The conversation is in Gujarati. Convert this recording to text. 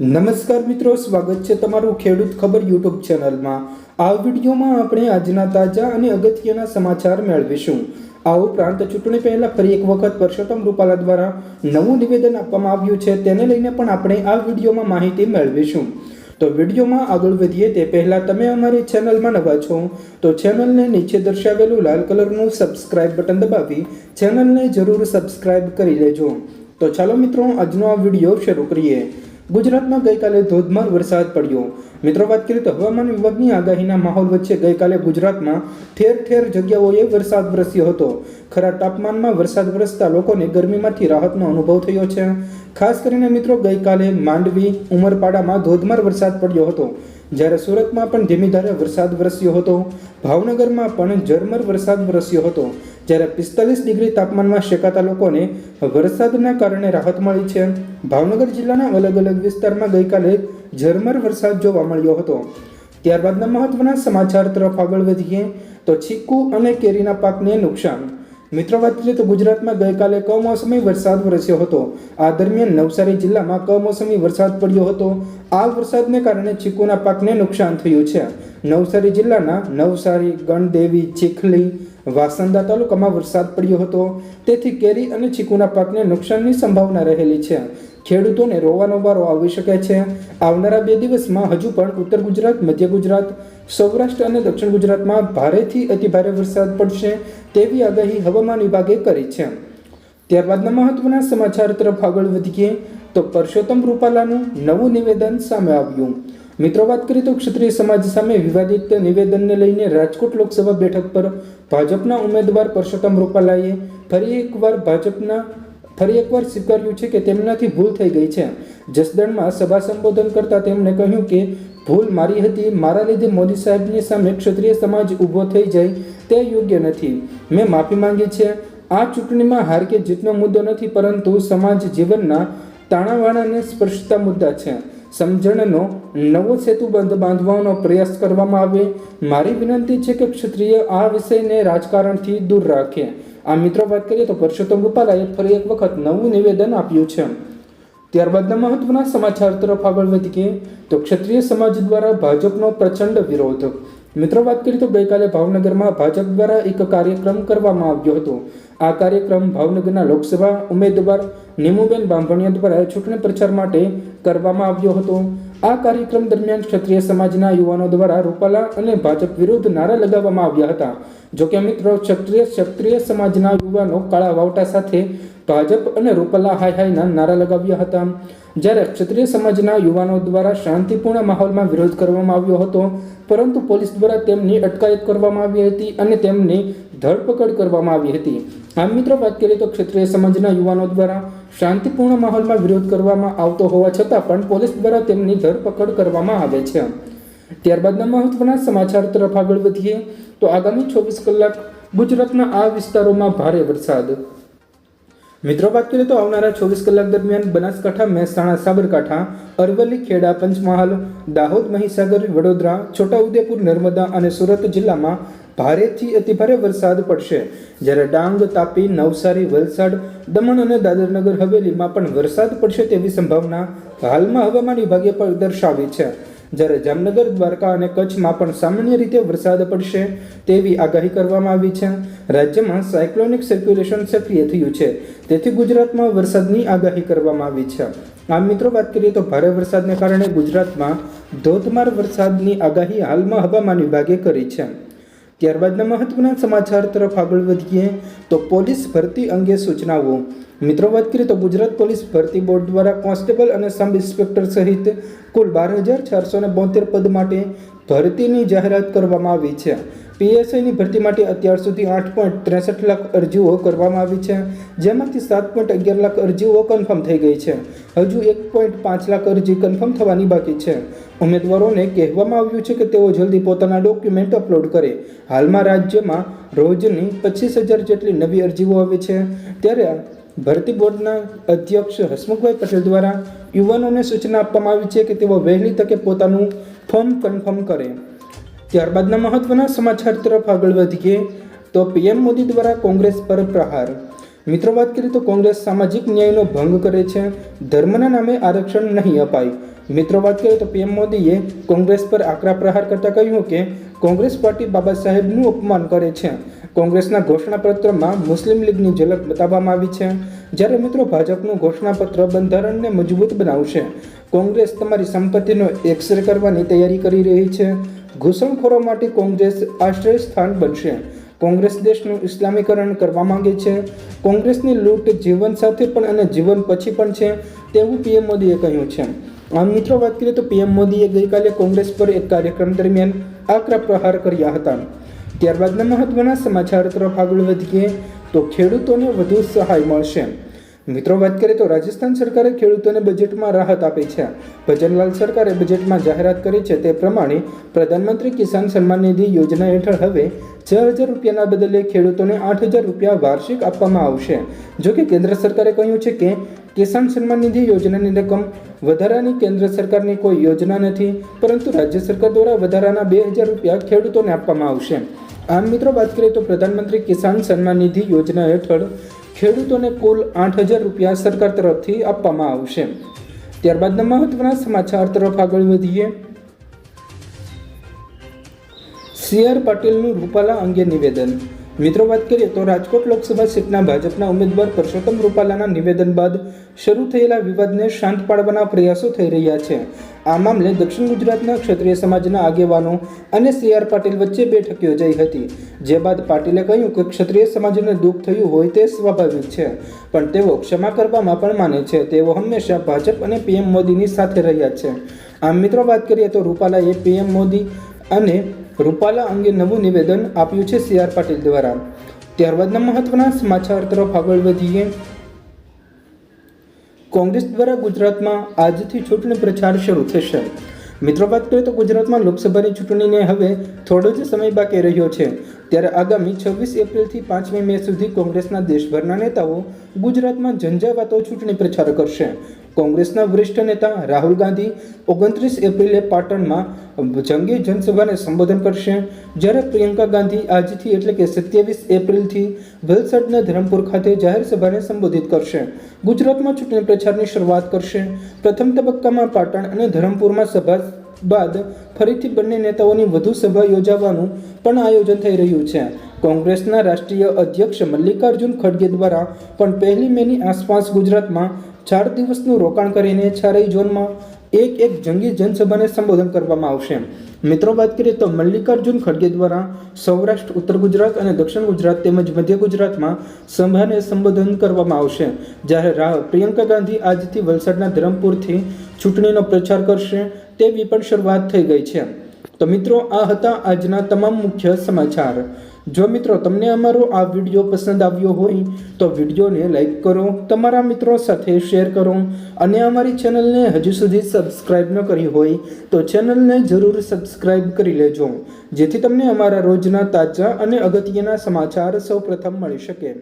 નમસ્કાર મિત્રો, સ્વાગત છે તમારું ખેડૂત ખબર યુટ્યુબ ચેનલમાં. આ વિડીયોમાં આપણે આજના તાજા અને અગત્યના સમાચાર મેળવીશું. આ ઉપરાંત ચૂંટણી પહેલા ફરી એક વખત પરસોત્તમ રૂપાલા દ્વારા નવું નિવેદન આપવામાં આવ્યું છે, તેને લઈને પણ આપણે આ વિડીયોમાં માહિતી મેળવીશું. તો વિડીયોમાં આગળ વધીએ તે પહેલાં તમે અમારી ચેનલમાં નવા છો, તો ચેનલને નીચે દર્શાવેલું લાલ કલરનું સબસ્ક્રાઇબ બટન દબાવી ચેનલને જરૂર સબસ્ક્રાઇબ કરી લેજો. તો ચાલો મિત્રો, આજનો આ વીડિયો શરૂ કરીએ. ગુજરાતમાં ગઈકાલે ધોધમાર વરસાદ પડ્યો. મિત્રો, વાત કરીએ તો હવામાન વિભાગની આગાહીના માહોલ વચ્ચે ગઈકાલે ગુજરાતમાં ઠેર ઠેર જગ્યાઓએ વરસાદ વરસ્યો હતો. ખરા તાપમાનમાં વરસાદ વરસતા લોકોને ગરમીમાંથી રાહતનો અનુભવ થયો છે. ખાસ કરીને મિત્રો, ગઈકાલે માંડવી, ઉમરપાડામાં ધોધમાર વરસાદ પડ્યો હતો. જ્યારે સુરતમાં પણ ધીમી ધારે વરસાદ વરસ્યો હતો. ભાવનગરમાં પણ ઝરમર વરસાદ વરસ્યો હતો. જ્યારે પિસ્તાલીસ ડિગ્રી તાપમાનમાં શેકાતા લોકોને વરસાદના કારણે રાહત મળી છે. ભાવનગર જિલ્લાના અલગ અલગ વિસ્તારમાં ગઈકાલે ઝરમર વરસાદ જોવા મળ્યો હતો. ત્યારબાદના મહત્વના સમાચાર તરફ આગળ વધીએ તો ચીકુ અને કેરીના પાકને નુકસાન. મિત્રો, વાત કરીએ તો ગુજરાતમાં ગઈકાલે કમોસમી વરસાદ વરસ્યો હતો. આ દરમિયાન નવસારી જિલ્લામાં કમોસમી વરસાદ પડ્યો હતો. આ વરસાદને કારણે ચીકુના પાકને નુકસાન થયું છે. નવસારી જિલ્લાના નવસારી, ગણદેવી, ચીખલી વાસંદા તાલુકામાં વરસાદ પડ્યો હતો. તેથી કેરી અને ચીકુના પાકને નુકસાનની સંભાવના રહેલી છે. ખેડૂતોને રોવાનો વારો આવી શકે છે. આવનારા બે દિવસમાં હજુ પણ ઉત્તર ગુજરાત, મધ્ય ગુજરાત, સૌરાષ્ટ્ર અને દક્ષિણ ગુજરાતમાં ભારેથી અતિભારે વરસાદ પડશે તેવી આગાહી હવામાન વિભાગે કરી છે. ત્યારબાદના મહત્વના સમાચાર તરફ આગળ વધીએ તો પરસોત્તમ રૂપાલાનું નવું નિવેદન સામે આવ્યું. મિત્રો, વાત કરીએ તો ક્ષત્રિય સમાજ સામે વિવાદિત નિવેદનને લઈને રાજકોટ લોકસભા બેઠક પર ભાજપના ઉમેદવાર પરસોત્તમ રૂપાલાએ ફરી એકવાર ભાજપના, ફરી એકવાર સ્વીકાર્યું છે કે તેમનાથી ભૂલ થઈ ગઈ છે. જસદણમાં સભા સંબોધન કરતા તેમણે કહ્યું કે ભૂલ મારી હતી, મારા લીધે મોદી સાહેબની સામે ક્ષત્રિય સમાજ ઊભો થઈ જાય તે યોગ્ય નથી. મેં માફી માંગી છે. આ ચૂંટણીમાં હાર કે જીતનો મુદ્દો નથી, પરંતુ સમાજ જીવનના તાણાવાણાને સ્પર્શતા મુદ્દા છે. સમજણનો નવો સેતુબંધ બાંધવાનો પ્રયાસ કરવામાં આવે. મારી વિનંતી છે કે ક્ષત્રિય આ વિષયને રાજકારણથી દૂર રાખે. આ મિત્રો વાત કરીએ તો પરસોત્તમ રૂપાલાએ ફરી એક વખત નવું નિવેદન આપ્યું છે. ત્યારબાદના મહત્વના સમાચાર તરફ આગળ વધીએ તો ક્ષત્રિય સમાજ દ્વારા ભાજપનો પ્રચંડ વિરોધ. મિત્રો વાત કરીએ તો ગઈકાલે ભાવનગરમાં ભાજપ દ્વારા એક કાર્યક્રમ કરવામાં આવ્યો હતો. આ કાર્યક્રમ ભાવનગરના લોકસભા ઉમેદવાર નીમુબેન બાંભણિયા દ્વારા ચૂંટણી પ્રચાર માટે કરવામાં આવ્યો હતો. આ કાર્યક્રમ દરમિયાન ક્ષત્રિય સમાજના યુવાનો દ્વારા રૂપાલા અને ભાજપ વિરુદ્ધ નારા લગાવવામાં આવ્યા હતા. જોકે મિત્રો, ક્ષત્રિય ક્ષત્રિય સમાજના યુવાનો કાળા વાવટા સાથે ભાજપ અને રૂપાલા હાય હાયના નારા લગાવ્યા હતા. જ્યારે ક્ષત્રિય સમાજના યુવાનો દ્વારા શાંતિપૂર્ણ માહોલમાં વિરોધ કરવામાં આવ્યો હતો, પરંતુ પોલીસ દ્વારા તેમની અટકાયત કરવામાં આવી હતી અને તેમની ધરપકડ કરવામાં આવી હતી. આમ મિત્રો, વાત કરીએ તો ક્ષત્રિય સમાજના યુવાનો દ્વારા શાંતિપૂર્ણ માહોલમાં વિરોધ કરવામાં આવતો હોવા છતાં પણ પોલીસ દ્વારા તેમની ધરપકડ કરવામાં આવે છે. ત્યારબાદના મહત્વના સમાચાર તરફ આગળ વધીએ, તો આગામી ચોવીસ કલાક ગુજરાતના આ વિસ્તારોમાં ભારે વરસાદ. મિત્રો, વાત કરીએ તો આવનારા ચોવીસ કલાક દરમિયાન બનાસકાંઠા, મહેસાણા, સાબરકાંઠા, અરવલ્લી, ખેડા, પંચમહાલ, દાહોદ, મહીસાગર, વડોદરા, છોટાઉદેપુર, નર્મદા અને સુરત જિલ્લામાં ભારેથી અતિભારે વરસાદ પડશે. જ્યારે ડાંગ, તાપી, નવસારી, વલસાડ, દમણ અને દાદરનગર હવેલીમાં પણ વરસાદ પડશે તેવી સંભાવના હાલમાં હવામાન વિભાગે પણ દર્શાવી છે. જ્યારે જામનગર, દ્વારકા અને કચ્છમાં પણ સામાન્ય રીતે વરસાદ પડશે તેવી આગાહી કરવામાં આવી છે. રાજ્યમાં સાયક્લોનિક સર્ક્યુલેશન સક્રિય થયું છે. તેથી ગુજરાતમાં વરસાદની આગાહી કરવામાં આવી છે. આમ મિત્રો, વાત કરીએ તો ભારે વરસાદને કારણે ગુજરાતમાં ધોધમાર વરસાદની આગાહી હાલમાં હવામાન વિભાગે કરી છે. ત્યારબાદના મહત્વના સમાચાર તરફ આગળ વધીએ તો પોલીસ ભરતી અંગે સૂચનાઓ. મિત્રો, વાત કરીએ તો ગુજરાત પોલીસ ભરતી બોર્ડ દ્વારા કોન્સ્ટેબલ અને સબ ઇન્સ્પેક્ટર સહિત કુલ બાર હજાર ચારસો ને બોતેર પદ માટે ભરતીની જાહેરાત કરવામાં આવી છે. પીએસઆઈની ભરતી માટે અત્યાર સુધી આઠ પોઈન્ટ ત્રેસઠ લાખ અરજીઓ કરવામાં આવી છે. જેમાંથી સાત પોઈન્ટ અગિયાર લાખ અરજીઓ કન્ફર્મ થઈ ગઈ છે. હજુ એક પોઈન્ટ પાંચ લાખ અરજી કન્ફર્મ થવાની બાકી છે. ઉમેદવારોને કહેવામાં આવ્યું છે કે તેઓ જલ્દી પોતાના ડોક્યુમેન્ટ અપલોડ કરે. હાલમાં રાજ્યમાં રોજની પચીસ હજાર જેટલી નવી અરજીઓ આવે છે. ત્યારે ભરતી બોર્ડના અધ્યક્ષ હસમુખભાઈ પટેલ દ્વારા યુવાનોને સૂચના આપવામાં આવી છે કે તેઓ વહેલી તકે પોતાનું ફોર્મ કન્ફર્મ કરે. ત્યારબાદના મહત્વના સમાચાર તરફ આગળ વધીએ, તો પીએમ મોદી દ્વારા કોંગ્રેસ પર પ્રહાર. મિત્રો, વાત કરીએ તો કોંગ્રેસ સામાજિક ન્યાયનો ભંગ કરે છે, ધર્મના નામે આરક્ષણ નહીં અપાય. મિત્રો, વાત કરીએ તો પીએમ મોદીએ કોંગ્રેસ પર આકરા પ્રહાર કરતા કહ્યું કે, કોંગ્રેસ પાર્ટી બાબા સાહેબનું અપમાન કરે છે. કોંગ્રેસના ઘોષણાપત્રમાં મુસ્લિમ લીગની ઝલક બતાવવામાં આવી છે. જ્યારે મિત્રો, ભાજપનું ઘોષણાપત્ર બંધારણને મજબૂત બનાવશે. કોંગ્રેસ તમારી સંપત્તિનો એક્સરે કરવાની તૈયારી કરી રહી છે. ઘૂસણખોરો માટે કોંગ્રેસ આશ્રય સ્થાન બનશે. કોંગ્રેસ દેશનું ઇસ્લામીકરણ કરવા માંગે છે. કોંગ્રેસની લૂંટ જીવન સાથે પણ અને જીવન પછી પણ છે તેવું પીએમ મોદીએ કહ્યું છે. આમ મિત્રો, વાત કરીએ તો પીએમ મોદીએ ગઈકાલે કોંગ્રેસ પર એક કાર્યક્રમ દરમિયાન આકરા પ્રહાર કર્યા હતા. ત્યારબાદના મહત્વના સમાચાર તરફ આગળ વધીએ તો ખેડૂતોને વધુ સહાય મળશે. મિત્રો, વાત કરીએ તો રાજસ્થાન સરકારે ખેડૂતોને બજેટમાં રાહત આપી છે. ભજનલાલ સરકારે બજેટમાં જાહેરાત કરી છે તે પ્રમાણે પ્રધાનમંત્રી કિસાન સન્માન નિધિ યોજના હેઠળ હવે છ હજાર રૂપિયાના બદલે ખેડૂતોને આઠ હજાર રૂપિયા વાર્ષિક આપવામાં આવશે. જો કે કેન્દ્ર સરકારે કહ્યું છે કે કિસાન સન્માન નિધિ યોજનાની રકમ વધારાની કેન્દ્ર સરકારની કોઈ યોજના નથી, પરંતુ રાજ્ય સરકાર દ્વારા વધારાના બે હજાર રૂપિયા ખેડૂતોને આપવામાં આવશે. આમ મિત્રો, વાત કરીએ તો પ્રધાનમંત્રી કિસાન સન્માન નિધિ યોજના હેઠળ ખેડૂતોને કુલ આઠ હજાર રૂપિયા સરકાર તરફથી આપવામાં આવશે. ત્યારબાદના મહત્વના સમાચાર તરફ આગળ વધીએ. સી આર પાટીલનું રૂપાલા અંગે નિવેદન. મિત્રો, વાત કરીએ તો રાજકોટ લોકસભા સીટના ભાજપના ઉમેદવાર પરસોત્તમ રૂપાલાના નિવેદન બાદ શરૂ થયેલા વિવાદને શાંત પાડવાના પ્રયાસો થઈ રહ્યા છે. આ મામલે દક્ષિણ ગુજરાતના ક્ષત્રિય સમાજના આગેવાનો અને સી આર પાટીલ વચ્ચે બેઠક યોજાઈ હતી. જે બાદ પાટીલે કહ્યું કે ક્ષત્રિય સમાજને દુઃખ થયું હોય તે સ્વાભાવિક છે, પણ તેઓ ક્ષમા કરવામાં પણ માને છે. તેઓ હંમેશા ભાજપ અને પીએમ મોદીની સાથે રહ્યા છે. આમ મિત્રો, વાત કરીએ તો રૂપાલાએ પીએમ મોદી અને રૂપાલા અંગે નવું નિવેદન આપ્યું છે સી આર પાટીલ દ્વારા. ત્યારબાદના મહત્વના સમાચાર તરફ આગળ વધીએ. કોંગ્રેસ દ્વારા ગુજરાતમાં આજથી ચૂંટણી પ્રચાર શરૂ થશે. મિત્રો, વાત કરીએ તો ગુજરાતમાં લોકસભાની ચૂંટણીને હવે થોડો જ સમય બાકી રહ્યો છે. ત્યારે આગામી છવ્વીસ એપ્રિલથી પાંચમી મે સુધી કોંગ્રેસના દેશભરના નેતાઓ ગુજરાતમાં ઝંઝાવાતો ચૂંટણી પ્રચાર કરશે. કોંગ્રેસના વરિષ્ઠ નેતા રાહુલ ગાંધી ઓગણત્રીસ એપ્રિલે પાટણમાં જંગી જનસભાને સંબોધન કરશે, જ્યારે પ્રિયંકા ગાંધી આજથી એટલે કે સત્યાવીસ એપ્રિલથી વલસાડના ધરમપુર ખાતે જાહેર સભાને સંબોધિત કરશે. ગુજરાતમાં ચૂંટણી પ્રચારની શરૂઆત કરશે. પ્રથમ તબક્કામાં પાટણ અને ધરમપુરમાં સભા બાદ ફરીથી બંને નેતાઓની વધુ સભા યોજાવાનું પણ આયોજન થઈ રહ્યું છે. કોંગ્રેસના રાષ્ટ્રીય અધ્યક્ષ મલ્લિકાર્જુન ખડગે દ્વારા પણ પહેલી મેની આસપાસ ગુજરાતમાં ચાર દિવસનું રોકાણ કરીને ચારેય ઝોનમાં એક એક જંગી જનસભાને સંબોધન કરવામાં આવશે. મિત્રો, વાત કરીએ તો મલ્લિકાર્જુન ખડગે દ્વારા સૌરાષ્ટ્ર, ઉત્તર ગુજરાત અને દક્ષિણ ગુજરાત તેમજ મધ્ય ગુજરાતમાં સભાને સંબોધન કરવામાં આવશે, જ્યારે રાહ પ્રિયંકા ગાંધી આજથી વલસાડના ધરમપુરથી ચૂંટણીનો પ્રચાર કરશે. તેવી પણ શરૂઆત થઈ ગઈ છે. તો મિત્રો, આ હતા આજના તમામ મુખ્ય સમાચાર. જો મિત્રો તમને અમારો આ વીડિયો પસંદ આવ્યો હોય, તો વિડીયોને લાઈક કરો, તમારા મિત્રો સાથે શેર કરો અને અમારી ચેનલને હજુ સુધી સબસ્ક્રાઈબ ન કરી હોય, તો ચેનલને જરૂર સબસ્ક્રાઈબ કરી લેજો, જેથી તમને અમારા રોજના તાજા અને અગત્યના સમાચાર સૌપ્રથમ મળી શકે.